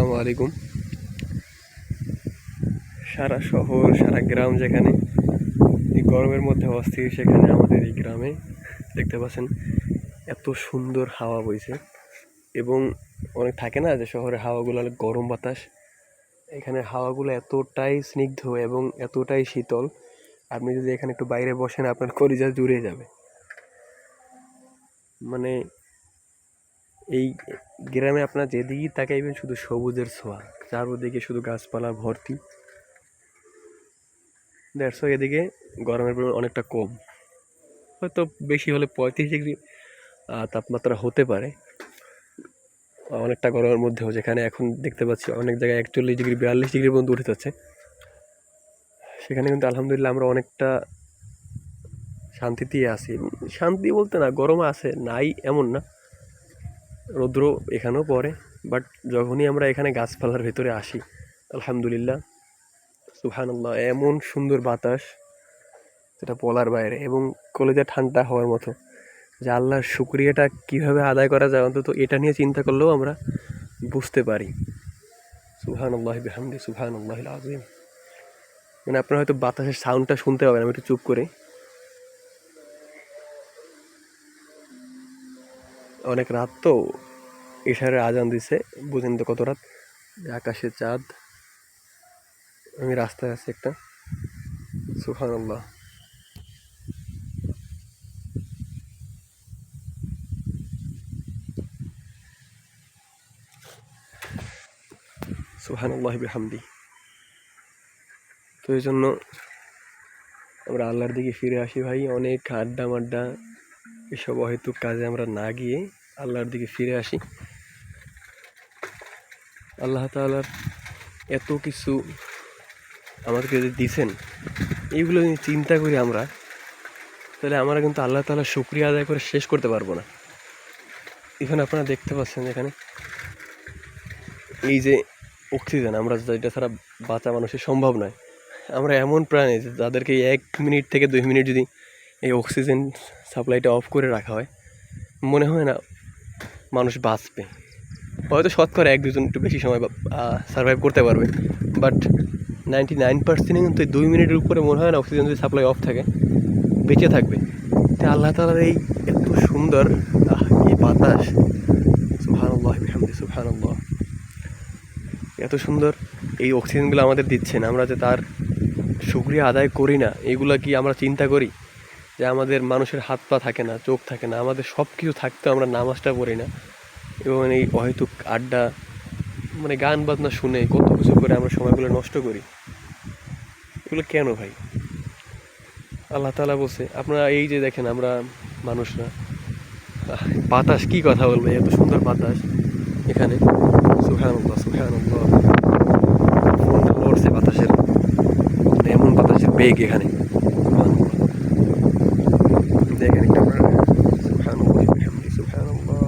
আসসালামু আলাইকুম। সারা শহর, সারা গ্রাম যেখানে এই গরমের মধ্যে অস্থির, সেখানে আমাদের এই গ্রামে দেখতে পাচ্ছেন এত সুন্দর হাওয়া বইছে। এবং অনেক থাকে না যে শহরে হাওয়াগুলো অনেক গরম বাতাস, এখানে হাওয়াগুলো এতটাই স্নিগ্ধ এবং এতটাই শীতল। আপনি যদি এখানে একটু বাইরে বসেন, আপনার কলিজা জুড়ে যাবে। মানে এই গ্রামে আপনার যেদিকেই তাকাইবেন শুধু সবুজের ছোঁয়া, চারদিকে শুধু গাছপালা ভর্তি। দেড়শো এদিকে গরমের পরিমাণ অনেকটা কম। হয়তো বেশি হলে পঁয়ত্রিশ ডিগ্রি তাপমাত্রা হতে পারে। অনেকটা গরমের মধ্যেও যেখানে এখন দেখতে পাচ্ছি অনেক জায়গায় একচল্লিশ ডিগ্রি, বিয়াল্লিশ ডিগ্রি পর্যন্ত উঠে যাচ্ছে। সেখানে কিন্তু আলহামদুলিল্লাহ আমরা অনেকটা শান্তিতেই আছি। শান্তি বলতে না গরম আছে, নাই এমন না। রৌদ্র এখানেও পড়ে বাট যখনই আমরা এখানে গাছপালার ভেতরে আসি, আলহামদুলিল্লাহ, সুবহানাল্লাহ, এমন সুন্দর বাতাস যেটা বলার বাইরে এবং কলেজে ঠান্ডা হওয়ার মতো। যে আল্লাহর শুক্রিয়াটা কীভাবে আদায় করা যায় অন্তত এটা নিয়ে চিন্তা করলেও আমরা বুঝতে পারি। সুহান সুবহানাল্লাহ বিহামদি সুবহানাল্লাহ আজিম মানে আপনারা হয়তো বাতাসের সাউন্ডটা শুনতে পাবেন, আমি একটু চুপ করে। অনেক রাত তো ইশারের আজান দিছে, বুঝেন তো কত রাত। আকাশে চাঁদ। আমি রাস্তায় আছি একটা। সুহান আল্লাহ সুহান আল্লাহ তো এই জন্য আমরা আল্লাহর দিকে ফিরে আসি ভাই, অনেক আড্ডা মাড্ডা এসব অহেতুক কাজে আমরা না গিয়ে আল্লাহর দিকে ফিরে আসি। আল্লাহ তাআলার এত কিছু আমাদেরকে যদি দিছেন, এইগুলো যদি চিন্তা করি আমরা, তাহলে আমরা কিন্তু আল্লাহ তাআলার শুক্রিয়া আদায় করে শেষ করতে পারব না। এখানে আপনারা দেখতে পাচ্ছেন এখানে, এই যে অক্সিজেন আমরা যেটা ছাড়া বাঁচা মানুষের সম্ভব নয়। আমরা এমন প্রাণী যাদেরকে এক মিনিট থেকে দুই মিনিট যদি এই অক্সিজেন সাপ্লাইটা অফ করে রাখা হয়। মনে হয় না মানুষ বাঁচবে। হয়তো শতকরা এক দুজন একটু বেশি সময় সার্ভাইভ করতে পারবে। বাট নাইনটি নাইন পার্সেন্টই কিন্তু দুই মিনিটের উপরে মনে হয় না অক্সিজেন যদি সাপ্লাই অফ থাকে, বেঁচে থাকবে। তাই আল্লাহ তালার এই এত সুন্দর এই বাতাস, সুবহানাল্লাহ এত সুন্দর এই অক্সিজেনগুলো আমাদের দিচ্ছেন। আমরা যে তার শুক্রিয়া আদায় করি না, এগুলো কি আমরা চিন্তা করি? যে আমাদের মানুষের হাত পা থাকে না, চোখ থাকে না, আমাদের সব কিছু থাকতেও আমরা নামাজটা পড়ি না। এবং এই অহেতুক আড্ডা মানে গান বাজনা শুনে কত কিছু করে আমরা সময়গুলো নষ্ট করি। এগুলো কেন ভাই? আল্লাহ তালা বলছে, আপনারা এই যে দেখেন আমরা মানুষরা বাতাস কি কথা বলবে, এত সুন্দর বাতাস এখানে। সুহানুল্লাহ সুহানুল্লাহ ফোনটা লড়ছে বাতাসের মানে এমন বাতাসের বেগ এখানে সুবহানাল্লাহ। দেখেন একটু আমরা সুবহানাল্লাহ বিহামদি সুবহানাল্লাহ।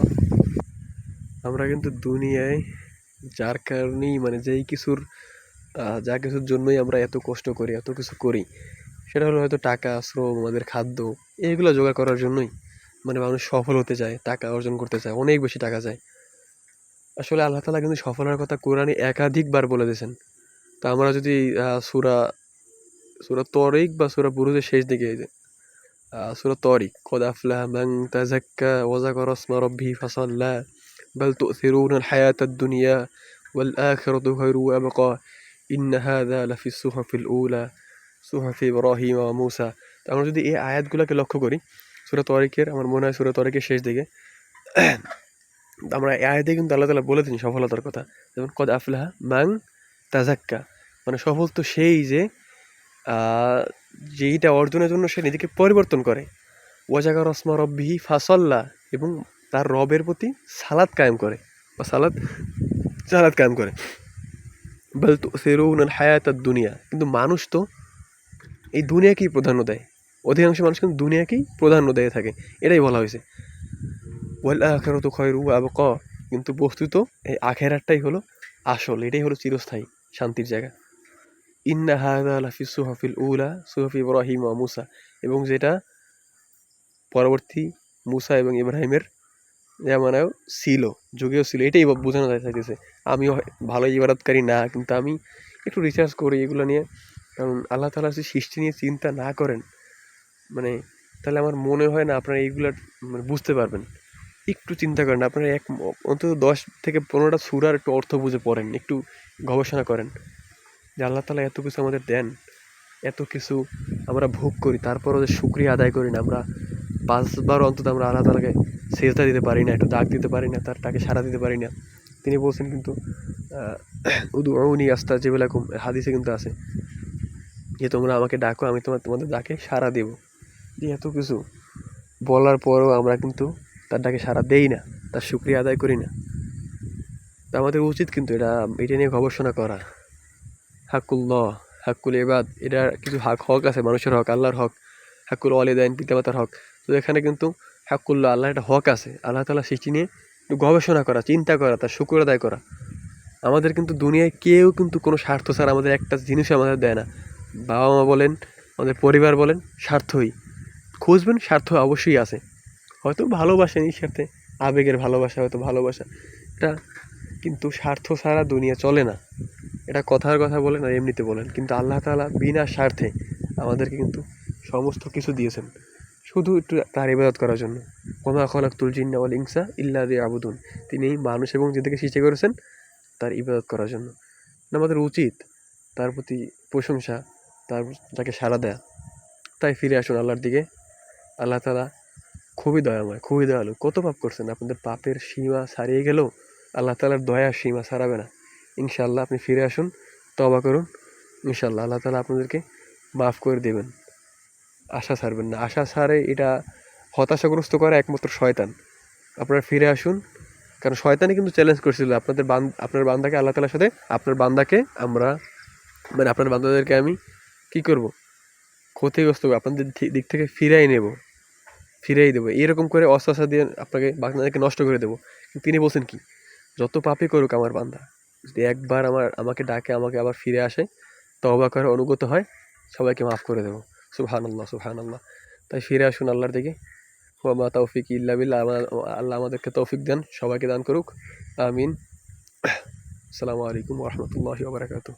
আমরা কিন্তু দুনিয়ায় যার কারণেই মানে যেই কিছুর যা কিছুর জন্যই আমরা এত কষ্ট করি, এত কিছু করি, সেটা হলো হয়তো টাকা, শ্রম, আমাদের খাদ্য এইগুলো জোগাড় করার জন্যই মানে মানুষ সফল হতে চায় টাকা অর্জন করতে চায় অনেক বেশি টাকা চায় আসলে আল্লাহ তালা কিন্তু সফলতার কথা কোরআনে একাধিকবার বলে দিয়েছেন। তা আমরা যদি সুরা সুরা তরিক বা সুরা বুরুজের শেষ দিকে সুরা তরিক, কদ আফলাহ মান তাযাক্কা ওয়া যাকারা ইসমা রাব্বিহি আদ-দুনিয়া ওয়াল আখিরাতু খায়রুন ওয়া আবকা ইন্না হাযা লাফি সুহাফিল উলা সুহাফি ইব্রাহিম ওয়া মূসা তো আমরা যদি এই আয়াতগুলোকে লক্ষ্য করি, সুরা তরিকের, আমার মনে হয় সুরা তরিকের শেষ দিকে আমরা এই আয়াতে কিন্তু আল্লাহ তালা বলে দিন সফলতার কথা। যেমন, কদ আফলাহা মাং তাজাক্কা মানে সফল তো সেই যে যেইটা অর্জনের জন্য সে নিজেকে পরিবর্তন করে। ওয়াজাগা রসমা রব্বিহি ফাসল্লা। এবং তার রবের প্রতি সালাদ কায়েম করে বা সালাদ সালাদ কায়েম করে। বল তো সেরুন হায়াত দুনিয়া কিন্তু মানুষ তো এই দুনিয়াকেই প্রাধান্য দেয়। অধিকাংশ মানুষ কিন্তু দুনিয়াকেই প্রাধান্য দিয়ে থাকে। এটাই বলা হয়েছে। ওয়াল আখেরাতু খয়রু আবক। কিন্তু বস্তুত এই আখেরাতটাই হলো আসল। এটাই হলো চিরস্থায়ী, শান্তির জায়গা। ইন্না হাদা লাফি সুহাফিল উলা, সুহাফি ইব্রাহিম মুসা। এবং যেটা পরবর্তী মুসা এবং ইব্রাহিমের যেমনও ছিল, যুগেও ছিল, এটাই বোঝানো যায় চাইতেছে আমি ভালো ইবাদতকারী না, কিন্তু আমি একটু রিসার্চ করি এগুলো নিয়ে। কারণ আল্লাহ তালা যদি সৃষ্টি নিয়ে চিন্তা না করেন মানে তাহলে আমার মনে হয় না আপনারা এইগুলো মানে বুঝতে পারবেন। একটু চিন্তা করেন, আপনারা এক অন্তত দশ থেকে পনেরোটা সুরার একটু অর্থ বুঝে পড়েন, একটু গবেষণা করেন। যে আল্লাহ তালা এত কিছু আমাদের দেন, এত কিছু আমরা ভোগ করি, তারপরও যে শুক্রিয়া আদায় করি না, আমরা পাঁচবার অন্তত আমরা আল্লাহ তালাকে সেজদা দিতে পারি না, একটু ডাক দিতে পারি না, তার তাকে সাড়া দিতে পারি না। তিনি বলছেন কিন্তু উদু অউনি আস্তা যেগুলা হাদিসে কিন্তু আছে যে তোমরা আমাকে ডাকো, আমি তোমার তোমাদের ডাকে সাড়া দেব। যে এত কিছু বলার পরও আমরা কিন্তু তার ডাকে সাড়া দেই না, তার শুক্রিয়া আদায় করি না। তা আমাদের উচিত কিন্তু এটা এটা নিয়ে গবেষণা করা। হাকুল্লাহ হাকুল এবাদ এটা কিছু হক হক আছে, মানুষের হক, আল্লাহর হক। হাকুল ওয়ালিদাইন, পিতামাতার হক। তো এখানে কিন্তু হাকুল্লাহ, আল্লাহ একটা হক আছে। আল্লাহ তালা সৃষ্টি নিয়ে একটু গবেষণা করা, চিন্তা করা, তার শুকুর আদায় করা। আমাদের কিন্তু দুনিয়ায় কেউ কিন্তু কোনো স্বার্থ ছাড়া আমাদের একটা জিনিসও আমাদের দেয় না। বাবা মা বলেন, আমাদের পরিবার বলেন, স্বার্থই। খুঁজবেন, স্বার্থ অবশ্যই আছে। হয়তো ভালোবাসা এই স্বার্থে, আবেগের ভালোবাসা হয়তো ভালোবাসা। এটা কিন্তু স্বার্থ ছাড়া দুনিয়া চলে না। এটা কথার কথা বলেন আর এমনিতে বলেন। কিন্তু আল্লাহ তাআলা বিনা স্বার্থে আমাদেরকে কিন্তু সমস্ত কিছু দিয়েছেন। শুধু একটু তার ইবাদত করার জন্য। কমা খলাকুল জিন্না ওয়াল ইনসা ইল্লা আবুদুন তিনি মানুষ এবং যেদিকে সৃষ্টি করেছেন তার ইবাদত করার জন্য। আমাদের উচিত, তার প্রতি প্রশংসা, তার তাকে সাড়া দেয়া। তাই ফিরে আসুন আল্লাহর দিকে। আল্লাহ তালা খুবই দয়াময়, খুবই দয়ালু। কত পাপ করছেন, আপনাদের পাপের সীমা ছাড়িয়ে গেলেও আল্লাহ তালার দয়ার সীমা ছাড়াবে না। ইনশাআল্লাহ আপনি ফিরে আসুন তবা করুন। ইনশাআল্লাহ আল্লাহ তালা আপনাদেরকে মাফ করে দেবেন। আশা ছাড়বেন না। আশা ছাড়ে এটা হতাশাগ্রস্ত করে একমাত্র শয়তান। আপনারা ফিরে আসুন। কারণ শয়তানি কিন্তু চ্যালেঞ্জ করেছিল আপনাদের বান আপনার বান্দাকে আল্লাহ তালার সাথে, আপনার বান্দাকে আমরা মানে আপনার বান্দাদেরকে আমি কি করব? ক্ষতিগ্রস্ত করব। আপনাদের দিক থেকে ফিরাই নেব। ফিরাই দেবো। এরকম করে অস্ত্র দিয়ে আপনাকে বান্দাদেরকে নষ্ট করে দেবো। তিনি বলছেন কি, যত পাপই করুক আমার বান্দা, যদি একবার আমার আমাকে ডাকে, আমাকে আবার ফিরে আসে তবা করে অনুগত হয়, সবাইকে মাফ করে দেবো। সুবহান আল্লাহ তাই ফিরে আসুন আল্লাহর দিকে। ওমা তৌফিক ইল্লা বিল্লাহ। আল্লাহ আমাদেরকে তৌফিক দেন, সবাইকে দান করুক। আমিন। আসসালামু আলাইকুম রহমতুল্লাহ ওবরাকাতুহ